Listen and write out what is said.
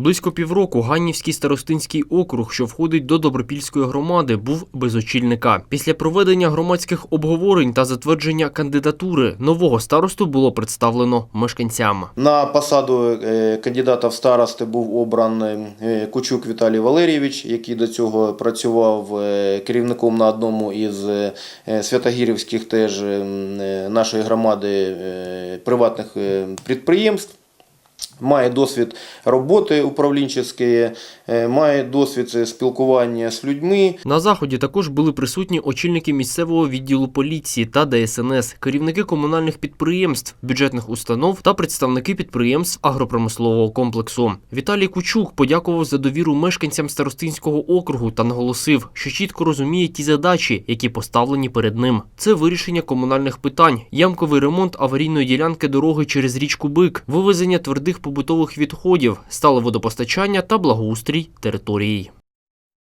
Близько півроку Ганнівський старостинський округ, що входить до Добропільської громади, був без очільника. Після проведення громадських обговорень та затвердження кандидатури нового старосту було представлено мешканцям. На посаду е, кандидата в старости був обраний е, Кучук Віталій Валерійович, який до цього працював е, керівником на одному із святогірівських теж нашої громади приватних підприємств. Має досвід роботи управлінчої, е, має досвід е, спілкування з людьми, На заході також були присутні очільники місцевого відділу поліції та ДСНС, керівники комунальних підприємств, бюджетних установ та представники підприємств агропромислового комплексу. Віталій Кучук подякував за довіру мешканцям старостинського округу та наголосив, що чітко розуміє ті задачі, які поставлені перед ним. Це вирішення комунальних питань, ямковий ремонт аварійної ділянки дороги через річку Бик, вивезення твердих побутових відходів, стале водопостачання та благоустрій території.